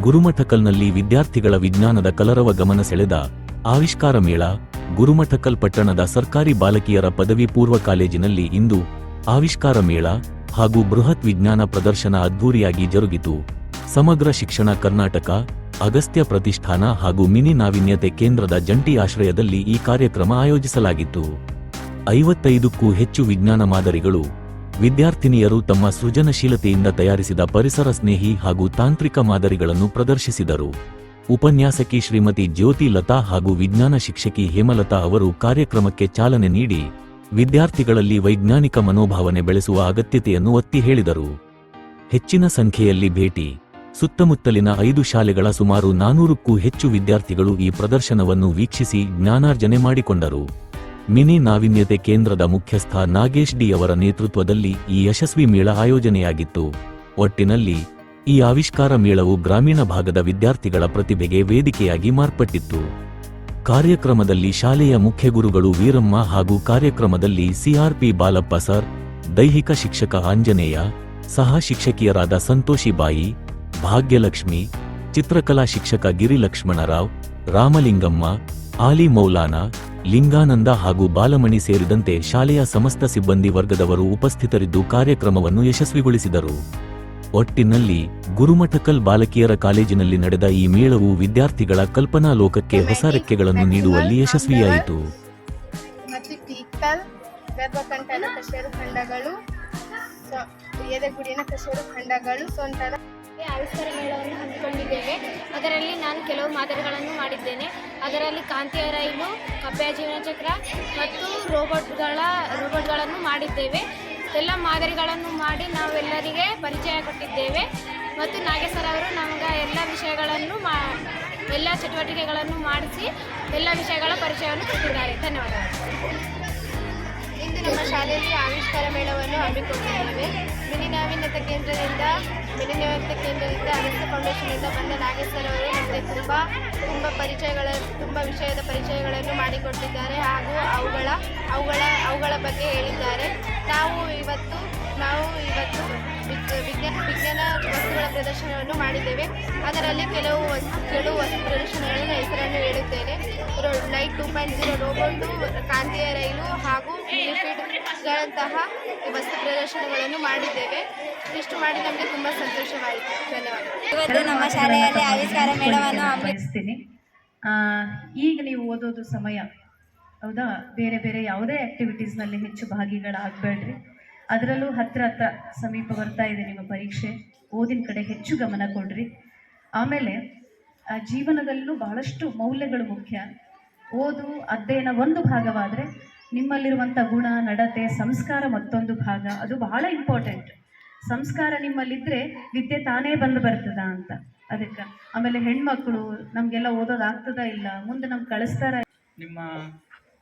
ಗುರುಮಠಕಲ್ನಲ್ಲಿ ವಿದ್ಯಾರ್ಥಿಗಳ ವಿಜ್ಞಾನದ ಕಲರವ ಗಮನ ಸೆಳೆದ ಆವಿಷ್ಕಾರ ಮೇಳ ಗುರುಮಠಕಲ್ ಪಟ್ಟಣದ ಸರ್ಕಾರಿ ಬಾಲಕಿಯರ ಪದವಿ ಪೂರ್ವ ಕಾಲೇಜಿನಲ್ಲಿ ಇಂದು ಆವಿಷ್ಕಾರ ಮೇಳ ಹಾಗೂ ಬೃಹತ್ ವಿಜ್ಞಾನ ಪ್ರದರ್ಶನ ಅದ್ಧೂರಿಯಾಗಿ ಜರುಗಿತು. ಸಮಗ್ರ ಶಿಕ್ಷಣ ಕರ್ನಾಟಕ, ಅಗಸ್ತ್ಯ ಪ್ರತಿಷ್ಠಾನ ಹಾಗೂ ಮಿನಿ ನಾವೀನ್ಯತೆ ಕೇಂದ್ರದ ಜಂಟಿ ಆಶ್ರಯದಲ್ಲಿ ಈ ಕಾರ್ಯಕ್ರಮ ಆಯೋಜಿಸಲಾಗಿತ್ತು. ಐವತ್ತೈದಕ್ಕೂ ಹೆಚ್ಚು ವಿಜ್ಞಾನ ಮಾದರಿಗಳು ವಿದ್ಯಾರ್ಥಿನಿಯರು ತಮ್ಮ ಸೃಜನಶೀಲತೆಯಿಂದ ತಯಾರಿಸಿದ ಪರಿಸರ ಸ್ನೇಹಿ ಹಾಗೂ ತಾಂತ್ರಿಕ ಮಾದರಿಗಳನ್ನು ಪ್ರದರ್ಶಿಸಿದರು. ಉಪನ್ಯಾಸಕಿ ಶ್ರೀಮತಿ ಜ್ಯೋತಿ ಲತಾ ಹಾಗೂ ವಿಜ್ಞಾನ ಶಿಕ್ಷಕಿ ಹೇಮಲತಾ ಅವರು ಕಾರ್ಯಕ್ರಮಕ್ಕೆ ಚಾಲನೆ ನೀಡಿ, ವಿದ್ಯಾರ್ಥಿಗಳಲ್ಲಿ ವೈಜ್ಞಾನಿಕ ಮನೋಭಾವನೆ ಬೆಳೆಸುವ ಅಗತ್ಯತೆಯನ್ನು ಒತ್ತಿ ಹೇಳಿದರು. ಹೆಚ್ಚಿನ ಸಂಖ್ಯೆಯಲ್ಲಿ ಭೇಟಿ, ಸುತ್ತಮುತ್ತಲಿನ ಐದು ಶಾಲೆಗಳ ಸುಮಾರು ನಾನೂರಕ್ಕೂ ಹೆಚ್ಚು ವಿದ್ಯಾರ್ಥಿಗಳು ಈ ಪ್ರದರ್ಶನವನ್ನು ವೀಕ್ಷಿಸಿ ಜ್ಞಾನಾರ್ಜನೆ ಮಾಡಿಕೊಂಡರು. ಮಿನಿ ನಾವೀನ್ಯತೆ ಕೇಂದ್ರದ ಮುಖ್ಯಸ್ಥ ನಾಗೇಶ್ ಡಿ ಅವರ ನೇತೃತ್ವದಲ್ಲಿ ಈ ಯಶಸ್ವಿ ಮೇಳ ಆಯೋಜನೆಯಾಗಿತ್ತು. ಒಟ್ಟಿನಲ್ಲಿ ಈ ಆವಿಷ್ಕಾರ ಮೇಳವು ಗ್ರಾಮೀಣ ಭಾಗದ ವಿದ್ಯಾರ್ಥಿಗಳ ಪ್ರತಿಭೆಗೆ ವೇದಿಕೆಯಾಗಿ ಮಾರ್ಪಟ್ಟಿತ್ತು. ಕಾರ್ಯಕ್ರಮದಲ್ಲಿ ಶಾಲೆಯ ಮುಖ್ಯಗುರುಗಳು ವೀರಮ್ಮ ಹಾಗೂ ಕಾರ್ಯಕ್ರಮದಲ್ಲಿ ಸಿಆರ್ಪಿ ಬಾಲಪ್ಪ ಸರ್, ದೈಹಿಕ ಶಿಕ್ಷಕ ಆಂಜನೇಯ ಸಹ ಶಿಕ್ಷಕಿಯರಾದ ಸಂತೋಷಿಬಾಯಿ, ಭಾಗ್ಯಲಕ್ಷ್ಮಿ, ಚಿತ್ರಕಲಾ ಶಿಕ್ಷಕ ಗಿರಿಲಕ್ಷ್ಮಣರಾವ್, ರಾಮಲಿಂಗಮ್ಮ, ಆಲಿ ಮೌಲಾನ ಲಿಂಗಾನಂದ ಹಾಗೂ ಬಾಲಮಣಿ ಸೇರಿದಂತೆ ಶಾಲೆಯ ಸಮಸ್ತ ಸಿಬ್ಬಂದಿ ವರ್ಗದವರು ಉಪಸ್ಥಿತರಿದ್ದು ಕಾರ್ಯಕ್ರಮವನ್ನು ಯಶಸ್ವಿಗೊಳಿಸಿದರು. ಒಟ್ಟಿನಲ್ಲಿ ಗುರುಮಠಕಲ್ ಬಾಲಕಿಯರ ಕಾಲೇಜಿನಲ್ಲಿ ನಡೆದ ಈ ಮೇಳವು ವಿದ್ಯಾರ್ಥಿಗಳ ಕಲ್ಪನಾ ಲೋಕಕ್ಕೆ ಹೊಸ ರೆಕ್ಕೆಗಳನ್ನು ನೀಡುವಲ್ಲಿ ಯಶಸ್ವಿಯಾಯಿತು. ಕಶೇರು ಖಂಡಗಳು ಎದೆಗುಡಿನ ಕಶೇರು ಖಂಡಗಳು, ಸೊಂಟದ ಆವಿಷ್ಕಾರ ಮೇಳವನ್ನು ಹಮ್ಮಿಕೊಂಡಿದ್ದೇವೆ. ಅದರಲ್ಲಿ ನಾನು ಕೆಲವು ಮಾದರಿಗಳನ್ನು ಮಾಡಿದ್ದೇನೆ. ಅದರಲ್ಲಿ ಕಾಂತಿಯ ರೈಲು, ಕಪ್ಪೆಯ ಜೀವನಚಕ್ರ ಮತ್ತು ರೋಬೋಟ್ಗಳ, ರೋಬೋಟ್ಗಳನ್ನು ಮಾಡಿದ್ದೇವೆ. ಎಲ್ಲ ಮಾದರಿಗಳನ್ನು ಮಾಡಿ ನಾವೆಲ್ಲರಿಗೆ ಪರಿಚಯ ಕೊಟ್ಟಿದ್ದೇವೆ. ಮತ್ತು ನಾಗೇಶ್ವರ ಅವರು ನಮಗೆ ಎಲ್ಲ ವಿಷಯಗಳನ್ನು ಮಾ, ಎಲ್ಲ ಚಟುವಟಿಕೆಗಳನ್ನು ಮಾಡಿಸಿ ಎಲ್ಲ ವಿಷಯಗಳ ಪರಿಚಯವನ್ನು ಕೊಟ್ಟಿದ್ದಾರೆ. ಧನ್ಯವಾದಗಳು. ಇಂದು ನಮ್ಮ ಶಾಲೆಯಲ್ಲಿ ಆವಿಷ್ಕಾರ ಮೇಳವನ್ನು ಹಮ್ಮಿಕೊಂಡಿದ್ದೇವೆ. ಮಿನಿ ನಾವೀನ್ಯತೆ ಕೇಂದ್ರದಿಂದ ಮಿನಿ ನಾವೀನ್ಯತೆ ಕೇಂದ್ರದಿಂದ ಅಗಸ್ತ್ಯ ಫೌಂಡೇಶನ್ನಿಂದ ಬಂದ ನಾಗೇಶ್ವರ ಅವರು ನಮಗೆ ತುಂಬ ತುಂಬ ಪರಿಚಯಗಳ, ತುಂಬ ವಿಷಯದ ಪರಿಚಯಗಳನ್ನು ಮಾಡಿಕೊಟ್ಟಿದ್ದಾರೆ ಹಾಗೂ ಅವುಗಳ ಅವುಗಳ ಅವುಗಳ ಬಗ್ಗೆ ಹೇಳಿದ್ದಾರೆ. ನಾವು ಇವತ್ತು ನಾವು ಇವತ್ತು ವಿಜ್ಞಾನ ವಿಜ್ಞಾನ ವಸ್ತುಗಳ ಪ್ರದರ್ಶನವನ್ನು ಮಾಡಿದ್ದೇವೆ. ಅದರಲ್ಲಿ ಕೆಲವು ವಸ್ತು ಕೆಲವು ವಸ್ತು ಪ್ರದರ್ಶನಗಳನ್ನು ಹೆಸರನ್ನು ಹೇಳುತ್ತೇನೆ. Light two point zero robot ಕಾಂತೀಯ ರೈಲು ಹಾಗೂ ಗಳಂತಹ ವಸ್ತು ಪ್ರದರ್ಶನಗಳನ್ನು ಮಾಡಿದ್ದೇವೆ. ಇಷ್ಟು ಮಾಡಿ ನಮಗೆ ತುಂಬ ಸಂತೋಷವಾಯಿತು. ಧನ್ಯವಾದ. ಇವತ್ತು ನಮ್ಮ ಶಾಲೆಯಲ್ಲಿ ಆವಿಷ್ಕಾರ ಮೇಡವನ್ನು ಹಮ್ಮಿ ಆ, ಈಗ ನೀವು ಓದೋದು ಸಮಯ ಹೌದಾ? ಬೇರೆ ಬೇರೆ ಯಾವುದೇ ಆಕ್ಟಿವಿಟೀಸ್ನಲ್ಲಿ ಹೆಚ್ಚು ಭಾಗಿಗಳಾಗಬೇಡ್ರಿ. ಅದರಲ್ಲೂ ಹತ್ತಿರ ಹತ್ರ ಸಮೀಪ ಬರ್ತಾ ಇದೆ ನಿಮ್ಮ ಪರೀಕ್ಷೆ. ಓದಿನ ಕಡೆ ಹೆಚ್ಚು ಗಮನ ಕೊಡ್ರಿ. ಆಮೇಲೆ ಆ, ಜೀವನದಲ್ಲೂ ಬಹಳಷ್ಟು ಮೌಲ್ಯಗಳು ಮುಖ್ಯ. ಓದು ಅಧ್ಯಯನ ಒಂದು ಭಾಗವಾದರೆ ನಿಮ್ಮಲ್ಲಿರುವಂಥ ಗುಣ ನಡತೆ ಸಂಸ್ಕಾರ ಮತ್ತೊಂದು ಭಾಗ. ಅದು ಬಹಳ ಇಂಪಾರ್ಟೆಂಟ್ ಸಂಸ್ಕಾರ ನಿಮ್ಮಲ್ಲಿದ್ದರೆ ವಿದ್ಯೆ ತಾನೇ ಬಂದು ಬರ್ತದ ಅಂತ. ಅದಕ್ಕೆ. ಆಮೇಲೆ ಹೆಣ್ಮಕ್ಳು ನಮಗೆಲ್ಲ ಓದೋದಾಗ್ತದ ಇಲ್ಲ? ಮುಂದೆ ನಮ್ಗೆ ಕಳಿಸ್ತಾರ ನಿಮ್ಮ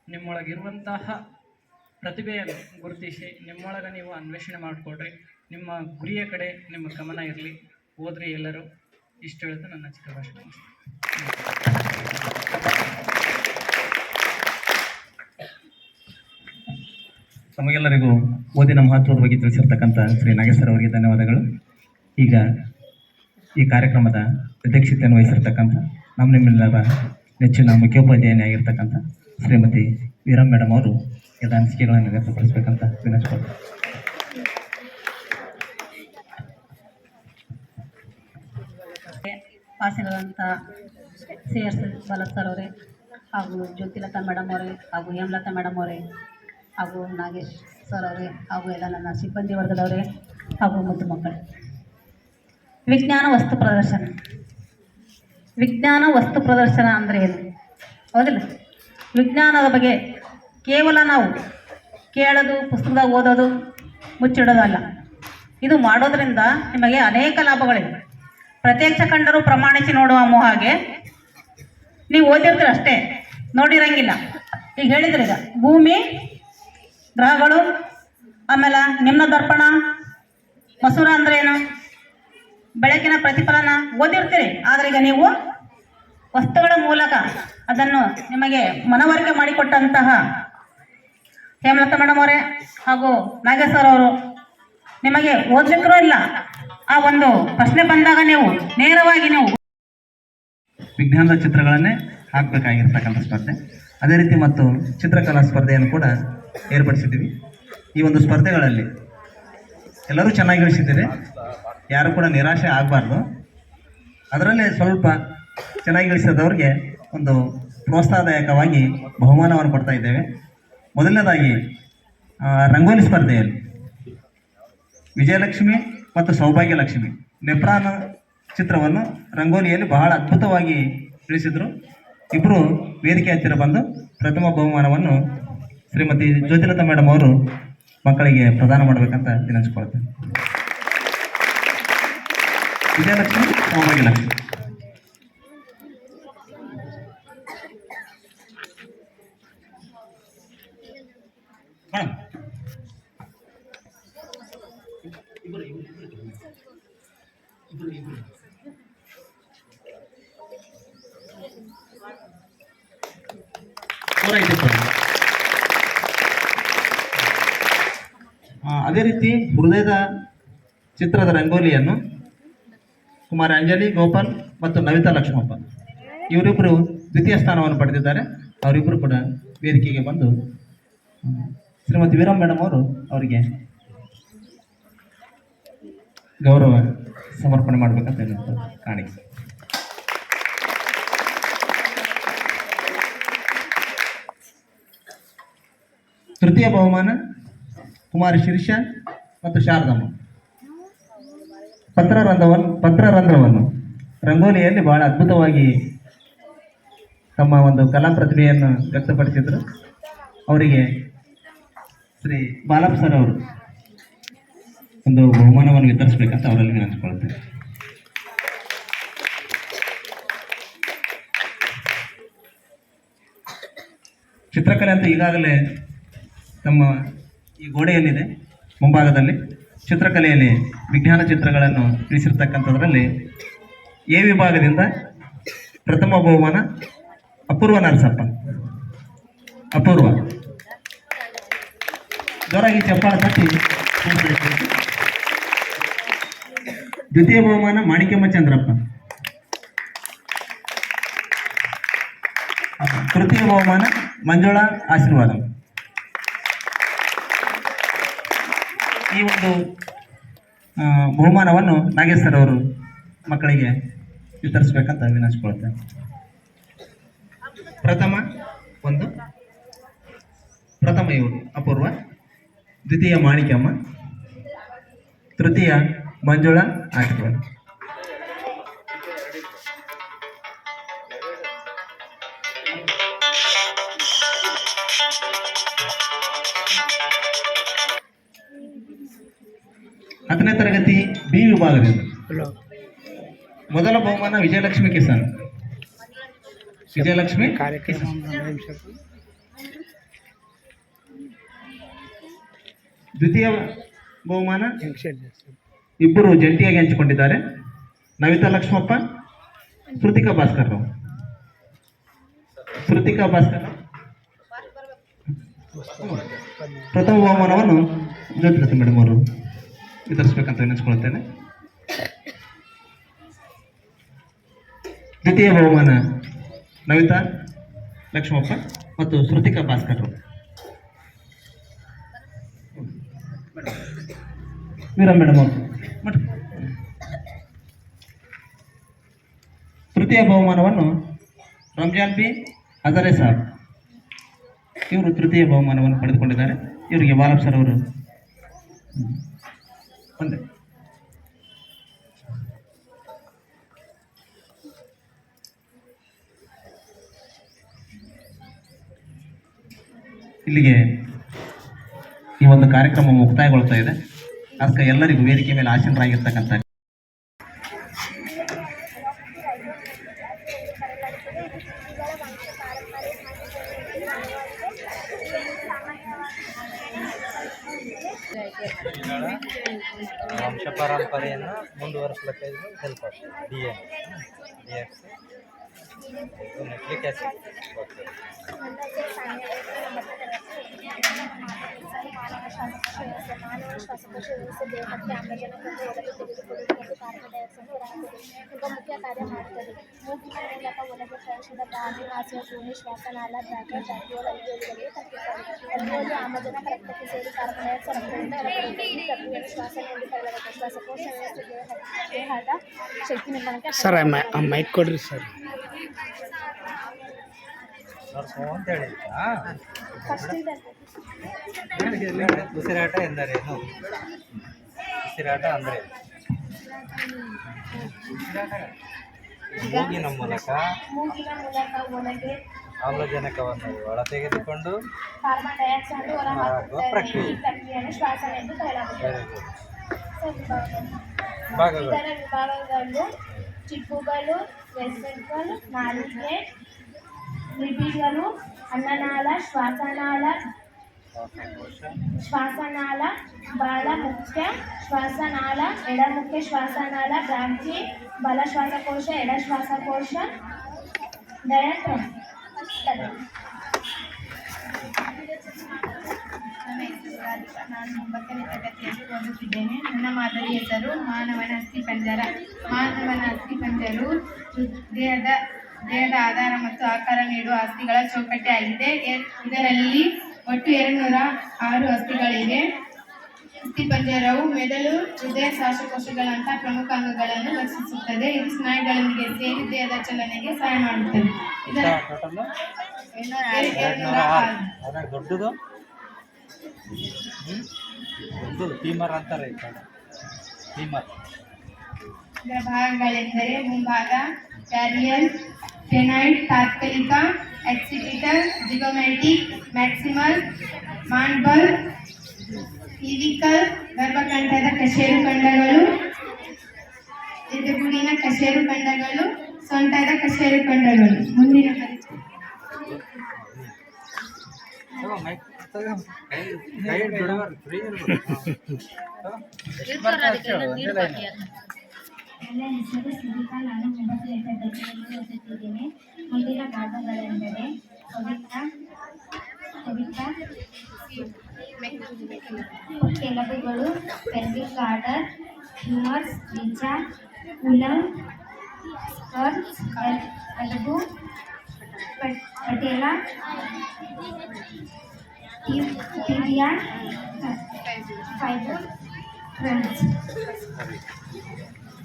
ನಿಮ್ಮೊಳಗಿರುವಂತಹ ಪ್ರತಿಭೆಯನ್ನು ಗುರುತಿಸಿ ನಿಮ್ಮೊಳಗೆ ನೀವು ಅನ್ವೇಷಣೆ ಮಾಡಿಕೊಡ್ರಿ ನಿಮ್ಮ ಗುರಿಯ ಕಡೆ ನಿಮ್ಮ ಗಮನ ಇರಲಿ. ಓದ್ರಿ ಎಲ್ಲರೂ. ಇಷ್ಟು ಹೇಳುತ್ತೆ ನನ್ನ ಚಿಕ್ಕ ಭಾಷೆ ನಮಗೆಲ್ಲರಿಗೂ ಓದಿನ ಮಹತ್ವದ ಬಗ್ಗೆ ತಿಳಿಸಿರ್ತಕ್ಕಂಥ ಶ್ರೀ ನಾಗೇಶ್ವರ ಅವರಿಗೆ ಧನ್ಯವಾದಗಳು. ಈಗ ಈ ಕಾರ್ಯಕ್ರಮದ ಅಧ್ಯಕ್ಷತೆಯನ್ನು ವಹಿಸಿರ್ತಕ್ಕಂಥ ನಮ್ಮ ನಿಮ್ಮೆಲ್ಲರ ನೆಚ್ಚಿನ ಮುಖ್ಯೋಪಾಧ್ಯಾಯನೇ ಆಗಿರ್ತಕ್ಕಂಥ ಶ್ರೀಮತಿ ವೀರಮ್ ಮೇಡಮ್ ಅವರು ಎಲ್ಲ ಅನಿಸಿಕೆಗಳನ್ನು ಸಿ ಎಸ್ ಬಾಲತ್ ಸರ್ ಅವರೇ, ಹಾಗೂ ಜ್ಯೋತಿಲತಾ ಮೇಡಮ್ ಅವರೇ, ಹಾಗೂ ಹೇಮಲತಾ ಮೇಡಮ್ ಅವರೇ, ಹಾಗೂ ನಾಗೇಶ್ ಸರ್ ಅವರೇ, ಹಾಗೂ ಎಲ್ಲ ನನ್ನ ಸಿಬ್ಬಂದಿ ವರ್ಗದವರೇ, ಹಾಗೂ ಮುದ್ದು ಮಕ್ಕಳು. ವಿಜ್ಞಾನ ವಸ್ತು ಪ್ರದರ್ಶನ. ವಿಜ್ಞಾನ ವಸ್ತು ಪ್ರದರ್ಶನ ಅಂದರೆ ಏನು? ಹೌದಿಲ್ಲ? ವಿಜ್ಞಾನದ ಬಗ್ಗೆ ಕೇವಲ ನಾವು ಕೇಳೋದು, ಪುಸ್ತಕದಾಗ ಓದೋದು, ಮುಚ್ಚಿಡೋದಲ್ಲ. ಇದು ಮಾಡೋದ್ರಿಂದ ನಿಮಗೆ ಅನೇಕ ಲಾಭಗಳಿವೆ. ಪ್ರತ್ಯಕ್ಷ ಕಂಡರೂ ಪ್ರಮಾಣಿಸಿ ನೋಡುವ ಹಾಗೆ ನೀವು ಓದಿರ್ತೀರ ಅಷ್ಟೇ, ನೋಡಿರಂಗಿಲ್ಲ. ಈಗ ಹೇಳಿದ್ರೆ ಈಗ ಭೂಮಿ, ಗ್ರಹಗಳು, ಆಮೇಲೆ ನಿಮ್ನ ದರ್ಪಣ, ಮಸೂರ ಅಂದ್ರೆ ಏನು? ಬೆಳಕಿನ ಪ್ರತಿಫಲನ ಓದಿರ್ತೀರಿ. ಆದರೆ ಈಗ ನೀವು ವಸ್ತುಗಳ ಮೂಲಕ ಅದನ್ನು ನಿಮಗೆ ಮನವರಿಕೆ ಮಾಡಿಕೊಟ್ಟಂತಹ ಹೇಮಲತಾ ಮೇಡಮ್ ಅವರೇ ಹಾಗೂ ನಾಗೇಶ್ ಸರ್ ಅವರು, ನಿಮಗೆ ಓದ್ಲಿಕ್ಕರೂ ಇಲ್ಲ. ಆ ಒಂದು ಪ್ರಶ್ನೆ ಬಂದಾಗ ನೀವು ನೇರವಾಗಿ ನೀವು ವಿಜ್ಞಾನದ ಚಿತ್ರಗಳನ್ನೇ ಹಾಕಬೇಕಾಗಿರ್ತಕ್ಕಂಥ ಸ್ಪರ್ಧೆ. ಅದೇ ರೀತಿ ಮತ್ತು ಚಿತ್ರಕಲಾ ಸ್ಪರ್ಧೆಯನ್ನು ಕೂಡ ಏರ್ಪಡಿಸಿದ್ದೀವಿ. ಈ ಒಂದು ಸ್ಪರ್ಧೆಗಳಲ್ಲಿ ಎಲ್ಲರೂ ಚೆನ್ನಾಗಿ ಗಳಿಸಿದ್ದೀರಿ ಯಾರು ಕೂಡ ನಿರಾಶೆ ಆಗಬಾರ್ದು. ಅದರಲ್ಲೇ ಸ್ವಲ್ಪ ಚೆನ್ನಾಗಿ ಗಳಿಸಿದವ್ರಿಗೆ ಒಂದು ಪ್ರೋತ್ಸಾಹದಾಯಕವಾಗಿ ಬಹುಮಾನವನ್ನು ಕೊಡ್ತಾ ಇದ್ದೇವೆ. ಮೊದಲನೇದಾಗಿ ರಂಗೋಲಿ ಸ್ಪರ್ಧೆಯಲ್ಲಿ ವಿಜಯಲಕ್ಷ್ಮಿ ಮತ್ತು ಸೌಭಾಗ್ಯಲಕ್ಷ್ಮಿ ನೆಪ್ರಾನ ಚಿತ್ರವನ್ನು ರಂಗೋಲಿಯಲ್ಲಿ ಬಹಳ ಅದ್ಭುತವಾಗಿ ತಿಳಿಸಿದರು ಇಬ್ಬರು ವೇದಿಕೆ ಹತ್ತಿರ ಬಂದು ಪ್ರಥಮ ಬಹುಮಾನವನ್ನು ಶ್ರೀಮತಿ ಜ್ಯೋತಿಲತಾ ಮೇಡಮ್ ಅವರು ಮಕ್ಕಳಿಗೆ ಪ್ರದಾನ ಮಾಡಬೇಕಂತ ವಿನಂತಿಸ್ಕೊಳ್ತೇನೆ. ವಿಜಯಲಕ್ಷ್ಮಿ, ಸೌಭಾಗ್ಯಲಕ್ಷ್ಮಿ. ಅದೇ ರೀತಿ ಹೃದಯದ ಚಿತ್ರದ ರಂಗೋಲಿಯನ್ನು ಕುಮಾರ್ ಅಂಜಲಿ, ಗೋಪಾಲ್ ಮತ್ತು ನವಿತಾ ಲಕ್ಷ್ಮಪ್ಪ. ಇವರಿಬ್ಬರು ದ್ವಿತೀಯ ಸ್ಥಾನವನ್ನು ಪಡೆದಿದ್ದಾರೆ. ಅವರಿಬ್ಬರು ಕೂಡ ವೇದಿಕೆಗೆ ಬಂದು ಶ್ರೀಮತಿ ವೀರಮ್ಮ ಮೇಡಮ್ ಅವರು ಅವರಿಗೆ ಗೌರವ ಸಮರ್ಪಣೆ ಮಾಡಬೇಕಂತ ಕಾಣಿಕೆ ತೃತೀಯ ಬಹುಮಾನ ಕುಮಾರಿ ಶಿರ್ಷ ಮತ್ತು ಶಾರದಮ್ಮ. ಪತ್ರರಂಧ್ರವನ್ನು ಪತ್ರರಂಧ್ರವನ್ನು ರಂಗೋಲಿಯಲ್ಲಿ ಬಹಳ ಅದ್ಭುತವಾಗಿ ತಮ್ಮ ಒಂದು ಕಲಾ ಪ್ರತಿಭೆಯನ್ನು ವ್ಯಕ್ತಪಡಿಸಿದರು. ಅವರಿಗೆ ಶ್ರೀ ಬಾಲಪ್ಪ ಸರ್ ಅವರು ಒಂದು ಬಹುಮಾನವನ್ನು ವಿತರಿಸಬೇಕಂತ ಅವರಲ್ಲಿ ನೆನೆಸ್ಕೊಳ್ತೇನೆ. ಚಿತ್ರಕಲೆ ಅಂತ ಈಗಾಗಲೇ ನಮ್ಮ ಈ ಗೋಡೆಯಲ್ಲಿದೆ, ಮುಂಭಾಗದಲ್ಲಿ. ಚಿತ್ರಕಲೆಯಲ್ಲಿ ವಿಜ್ಞಾನ ಚಿತ್ರಗಳನ್ನು ತಿಳಿಸಿರ್ತಕ್ಕಂಥದ್ರಲ್ಲಿ ಎ ವಿಭಾಗದಿಂದ ಪ್ರಥಮ ಬಹುಮಾನ ಅಪೂರ್ವ ನರಸಪ್ಪ. ಅಪೂರ್ವ. ಜೋರಾಗಿ ಚಪ್ಪಾಳ ತಟ್ಟಿ. ದ್ವಿತೀಯ ಬಹುಮಾನ ಮಾಣಿಕ್ಯಮ್ಮ ಚಂದ್ರಪ್ಪ. ತೃತೀಯ ಬಹುಮಾನ ಮಂಜುಳಾ ಆಶೀರ್ವಾದ. ಈ ಒಂದು ಬಹುಮಾನವನ್ನು ನಾಗೇಶ್ ಸರ್ ಅವರು ಮಕ್ಕಳಿಗೆ ವಿತರಿಸ್ಬೇಕಂತ ವಿನಂತಿಸ್ಕೊಳ್ತೇನೆ. ಪ್ರಥಮ ಒಂದು, ಪ್ರಥಮ ಇವರು, ಅಪೂರ್ವ. ದ್ವಿತೀಯ ಮಾಣಿಕ್ಯಮ್ಮ ತೃತೀಯ ಮಂಜುಳಾ ಆಶೀರ್ವಾದ ಹತ್ತನೇ ತರಗತಿ ಬಿ ವಿಭಾಗದಿಂದ. ಮೊದಲ ಬಹುಮಾನ ವಿಜಯಲಕ್ಷ್ಮಿ ಕಿಸಾನ್. ವಿಜಯಲಕ್ಷ್ಮಿ ಕಿಸಾನ್. ದ್ವಿತೀಯ ಬಹುಮಾನ? ಇಬ್ಬರು ಜಂಟಿಯಾಗಿ ಹಂಚಿಕೊಂಡಿದ್ದಾರೆ. ನವಿತಾ ಲಕ್ಷ್ಮಪ್ಪ ಕೃತಿಕಾ ಭಾಸ್ಕರ್ ರಾವ್. ಕೃತಿಕಾ ಭಾಸ್ಕರ್ ಪ್ರಥಮ ಬಹುಮಾನವನ್ನು ಜ್ಯೋತಿರತ್ನ ಮೇಡಮ್ ಅವರು ವಿತರಿಸಬೇಕಂತ ವಿನಿಸ್ಕೊಳ್ತೇನೆ ದ್ವಿತೀಯ ಬಹುಮಾನ ನವಿತಾ ಲಕ್ಷ್ಮಪ್ಪ ಮತ್ತು ಶ್ರುತಿಕಾ ಭಾಸ್ಕರ್ ವೀರ ಮೇಡಮ್ ಅವರು. ತೃತೀಯ ಬಹುಮಾನವನ್ನು ರಂಜಾನ್ ಬಿ ಹಜರೆ ಸಾಬ್. ಇವರು ತೃತೀಯ ಬಹುಮಾನವನ್ನು ಪಡೆದುಕೊಂಡಿದ್ದಾರೆ. ಇವರಿಗೆ ಬಾಲಪ್ ಸರ್ ಅವರು. ಒಂದೇ. ಇಲ್ಲಿಗೆ ಈ ಒಂದು ಕಾರ್ಯಕ್ರಮ ಮುಕ್ತಾಯಗೊಳ್ತಾ ಇದೆ. ಅದಕ್ಕೆ ಎಲ್ಲರಿಗೂ ವೇದಿಕೆ ಮೇಲೆ ಆಸೀನರಾಗಿರ್ತಕ್ಕಂಥ ವಂಶ ಪರಂಪರೆಯನ್ನು ಮುಂದುವರಿಸಬೇಕಾದ್ರೆ ಹೆಲ್ಪ್ ಆಗ್ತದೆ. ಡಿ ಎನ್ ಡಿ ಎಕ್ಸ್ ನನ್ನ ಹೆಸರು ಸಾನಿಯಾ ರೇಖಾ, ಒಂಬತ್ತನೇ ತರಗತಿ ಮಾನವ ಶ್ವಾಸಕೋಶ ವ್ಯವಸ್ಥೆ ಮಾನವ ಶ್ವಾಸಕೋಶ ವ್ಯವಸ್ಥೆ ದೇಹಕ್ಕೆ ಆಮ್ಲಜನಕವನ್ನು ಒಳಗೆ ತೆಗೆದುಕೊಳ್ಳುವುದು ಮತ್ತು ಕಾರ್ಬನ್ ಡೈಆಕ್ಸೈಡ್ ಹೊರಹಾಕುವುದು ಎಂಬ ಮುಖ್ಯ ಕಾರ್ಯ ಮಾಡುತ್ತದೆ ಮೂಗಿನ ಮೂಲಕ ಒಳಗೆ ಪ್ರವೇಶಿಸಿದ ಗಾಳಿ ನಾಸಿಯ ಭೂಮಿ ಶ್ವಾಸನಾಳ ಬ್ರಾಕೆಟ್ ಜಾತಿಗಳು ಅಲ್ಲಿಗಳಿಗೆ ತಪ್ಪಿಸುತ್ತದೆ ಅಲ್ಲಿಯಲ್ಲಿ ಆಮ್ಲಜನಕ ರಕ್ತಕ್ಕೆ ಸೇರಿ ಕಾರ್ಬನ್ ಡೈಆಕ್ಸೈಡ್ ರಕ್ತದಿಂದ ಹೊರಬರುತ್ತದೆ ಈ ಪ್ರಕ್ರಿಯೆಯನ್ನು ಶ್ವಾಸನ ಎಂದು ಕರೆಯಲಾಗುತ್ತದೆ ಶ್ವಾಸಕೋಶ ವ್ಯವಸ್ಥೆ ದೇಹ ದೇಹದ ಶಕ್ತಿ ನಿರ್ಮಾಣಕ್ಕೆ ಸರ್ ಆ ಮೈಕ್ ಕೊಡ್ರಿ ಸರ್ ಫಸ್ಟ್ ಇದೆ ಉಸಿರಾಟ ಎಂದರೇನು ಉಸಿರಾಟ ಅಂದರೆ ಮೂಗಿನ ಮೂಲಕ ಆಮ್ಲಜನಕವನ್ನು ಒಳ ತೆಗೆದುಕೊಂಡು ಪ್ರಕ್ರಿಯೆ. ಭಾಗಗಳು. ಚಿಪ್ಪುಗಳು వెస్ట్రల్ నాలిగేట్ లిపిగలు అన్ననాల శ్వాసనాల శ్వాసనాల బాల ముఖ్య శ్వాసనాల ఎడ ముఖ్య శ్వాసనాల బ్రాంచి బల శ్వాసకోశ ఎడ శ్వాసకోశ డయాట్రమ్ ರಾಧಿಕಾ ನಾನು ಒಂಬತ್ತನೇ ತರಗತಿಯಲ್ಲಿ ಓದುತ್ತಿದ್ದೇನೆ. ನನ್ನ ಮಾದರಿ ಹೆಸರು ಮಾನವನ ಅಸ್ಥಿಪಂಜರ ಮಾನವನ ಅಸ್ಥಿಪಂಜರು ದೇಹದ ದೇಹದ ಆಧಾರ ಮತ್ತು ಆಕಾರ ನೀಡುವ ಅಸ್ಥಿಗಳ ಚೌಕಟ್ಟೆ ಆಗಿದೆ. ಇದರಲ್ಲಿ ಒಟ್ಟು ಎರಡುನೂರ ಆರು ಅಸ್ಥಿಗಳಿವೆ. ಅಸ್ಥಿಪಂಜರವು ಮೆದುಳು ಹೃದಯ ಶ್ವಾಸಕೋಶಗಳಂತಹ ಪ್ರಮುಖ ಅಂಗಗಳನ್ನು ರಕ್ಷಿಸುತ್ತದೆ. ಇದು ಸ್ನಾಯುಗಳೊಂದಿಗೆ ಸೇರಿ ದೇಹದ ಚಲನೆಗೆ ಸಹಾಯ ಮಾಡುತ್ತದೆ. ಇದರ ದೊಡ್ಡದು? ದೊಡ್ಡದು ಟೀಮರ್ ಅಂತಾರೆ ಈ ಕಡೆ. ಇದರ ಭಾಗಗಳೆಂದರೆ ಮುಂಭಾಗ ಕ್ಯಾರಿಯರ್ ಫೆನೈಡ್ ತಾತ್ಕಾಲಿಕ ಎಕ್ಸಿಪಿಟಲ್ ಜಿಗೋಮ್ಯಾಟಿಕ್ ಮ್ಯಾಕ್ಸಿಮಲ್ ಮಾನ್ಬಲ್ ಇವಿಕಲ್ ಗರ್ಭಕಂಠದ ಕಶೇರು ಖಂಡಗಳು ಎದುಗುಡಿನ ಕಶೇರು ಖಂಡಗಳು ಸೊಂಟದ ಕಶೇರು ಖಂಡಗಳು ಮುಂದಿನ ನನ್ನ ಹೆಸರು ಸುನೀತಾ ನಾನು ತರಗತಿಯಲ್ಲಿ ಓದುತ್ತಿದ್ದೇನೆ ಮುಂದಿನ ಭಾಗಗಳೆಂದರೆ ಕವಿತ ಕವಿತಾ ಕೆಲವುಗಳು ಪೆಲ್ವಿಕ್ ಗಾರ್ಡರ್ ಹ್ಯೂಮರ್ಸ್ ನಿಜ ಉಲಂ ಸ್ಕರ್ಸ್ ಅಲಗು ಪಟ್- patella tibia fibre friends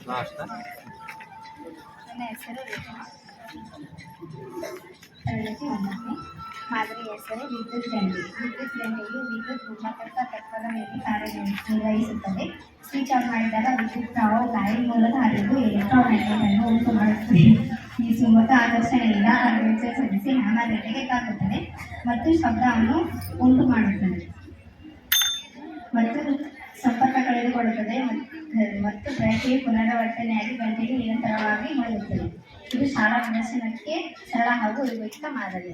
last ನನ್ನ ಹೆಸರು ರೇಖಾ ತರಗತಿ ಒಂಬತ್ತನೇ ಮಾದರಿ ಹೆಸರು ವಿದ್ಯುತ್ ದಂಡಿ ವಿದ್ಯುತ್ ದಂಡಿಯು ವಿದ್ಯುತ್ ಭೂಮತತ್ವ ತತ್ವದ ಮೇಲೆ ಕಾರ್ಯನಿರ್ವಹಿಸುತ್ತದೆ ಸ್ವಿಚ್ ಆನ್ ಮಾಡಿದಾಗ ವಿದ್ಯುತ್ ಪ್ರವಾಹವು ಕಾಯಿಲ್ ಮೂಲಕ ಹರಿದು ಎಲೆಕ್ಟ್ರೋಮ್ಯಾಗ್ನೆಟ್ ಅನ್ನು ಉಂಟು ಮಾಡುತ್ತದೆ ಈ ಸುಮತ ಆಕರ್ಷಣೆಯಿಂದ ಆರ್ಮೇಚರ್ ಸಲ್ಲಿಸಿ ನಾನಾ ತಾಗುತ್ತದೆ ಮತ್ತು ಶಬ್ದವನ್ನು ಉಂಟು ಮಾಡುತ್ತದೆ. ಮತ್ತು ಸಂಪರ್ಕ ಕಳೆದುಕೊಳ್ಳುತ್ತದೆ ಮತ್ತು- ಮತ್ತು ಬೆಳಕಿಗೆ ಪುನರಾವರ್ತನೆಯಾಗಿ ಗಂಟೆಗೆ ನಿರಂತರವಾಗಿ ಮಾಡುತ್ತದೆ ಇದು ಶಾಲಾ ಪ್ರದರ್ಶನಕ್ಕೆ ಸರಳ ಹಾಗೂ ಉಪಯುಕ್ತ ಮಾದರಿ.